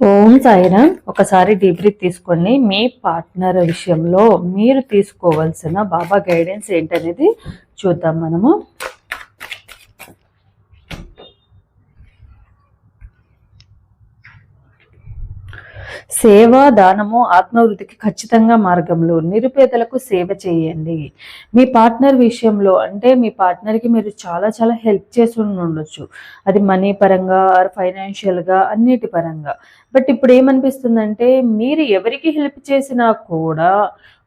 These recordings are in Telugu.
ఓం సాయిరామ్ ఒకసారి డీబ్రీత్ తీసుకోండి మీ పార్ట్నర్ విషయంలో మీరు తీసుకోవాల్సిన బాబా గైడెన్స్ ఏంటనేది చూద్దాం మనము. సేవ దానము ఆత్మవృద్ధికి ఖచ్చితంగా మార్గంలో. నిరుపేదలకు సేవ చేయండి. మీ పార్ట్నర్ విషయంలో అంటే మీ పార్ట్నర్కి మీరు చాలా చాలా హెల్ప్ చేసి ఉండొచ్చు అది మనీ పరంగా ఆర్ ఫైనాన్షియల్గా అన్నిటి పరంగా. బట్ ఇప్పుడు ఏమనిపిస్తుందంటే మీరు ఎవరికి హెల్ప్ చేసినా కూడా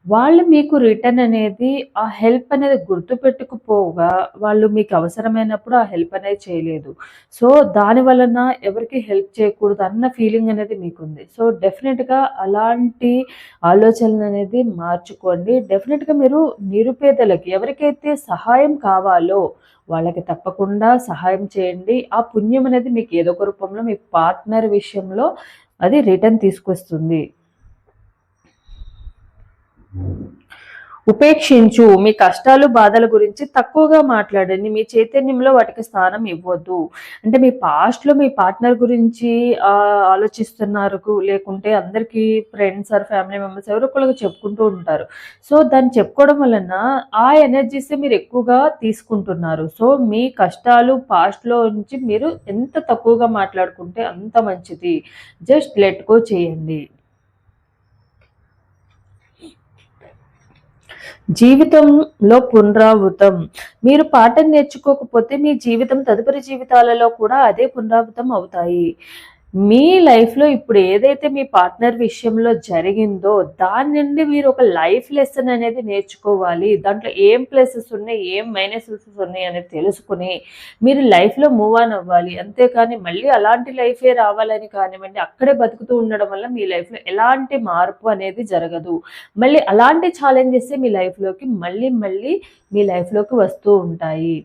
వాళ్ళు మీకు రిటర్న్ అనేది ఆ హెల్ప్ అనేది గుర్తుపెట్టుకుపోగా వాళ్ళు మీకు అవసరమైనప్పుడు ఆ హెల్ప్ అనేది చేయలేదు. సో దాని వలన ఎవరికి హెల్ప్ చేయకూడదు అన్న ఫీలింగ్ అనేది మీకుంది. సో డెఫినెట్గా అలాంటి ఆలోచనలు అనేది మార్చుకోండి. డెఫినెట్గా మీరు నిరుపేదలకి ఎవరికైతే సహాయం కావాలో వాళ్ళకి తప్పకుండా సహాయం చేయండి. ఆ పుణ్యం అనేది మీకు ఏదో ఒక రూపంలో మీ పార్ట్నర్ విషయంలో అది రిటర్న్ తీసుకొస్తుంది. ఉపేక్షించు. మీ కష్టాలు బాధల గురించి తక్కువగా మాట్లాడండి. మీ చైతన్యంలో వాటికి స్థానం ఇవ్వద్దు. అంటే మీ పాస్ట్లో మీ పార్ట్నర్ గురించి ఆలోచిస్తున్నారు లేకుంటే అందరికీ ఫ్రెండ్స్ ఆర్ ఫ్యామిలీ మెంబర్స్ ఎవరో ఒకరికి చెప్పుకుంటూ ఉంటారు. సో దాన్ని చెప్పుకోవడం వలన ఆ ఎనర్జీసే మీరు ఎక్కువగా తీసుకుంటున్నారు. సో మీ కష్టాలు పాస్ట్లో నుంచి మీరు ఎంత తక్కువగా మాట్లాడుకుంటే అంత మంచిది. జస్ట్ లెట్ గో చేయండి. జీవితంలో పునరావృతం. మీరు పాఠం నేర్చుకోకపోతే మీ జీవితం తదుపరి జీవితాలలో కూడా అదే పునరావృతం అవుతాయి. మీ లైఫ్లో ఇప్పుడు ఏదైతే మీ పార్ట్నర్ విషయంలో జరిగిందో దాని నుండి మీరు ఒక లైఫ్ లెసన్ అనేది నేర్చుకోవాలి. దాంట్లో ఏం ప్లసెస్ ఉన్నాయి ఏం మైనసెస్ ఉన్నాయి అనేది తెలుసుకుని మీరు లైఫ్లో మూవ్ ఆన్ అవ్వాలి. అంతేకాని మళ్ళీ అలాంటి లైఫే రావాలని కానివ్వండి అక్కడే బతుకుతూ ఉండడం వల్ల మీ లైఫ్లో ఎలాంటి మార్పు అనేది జరగదు. మళ్ళీ అలాంటి ఛాలెంజెస్ మీ లైఫ్లోకి మళ్ళీ మళ్ళీ మీ లైఫ్లోకి వస్తూ ఉంటాయి.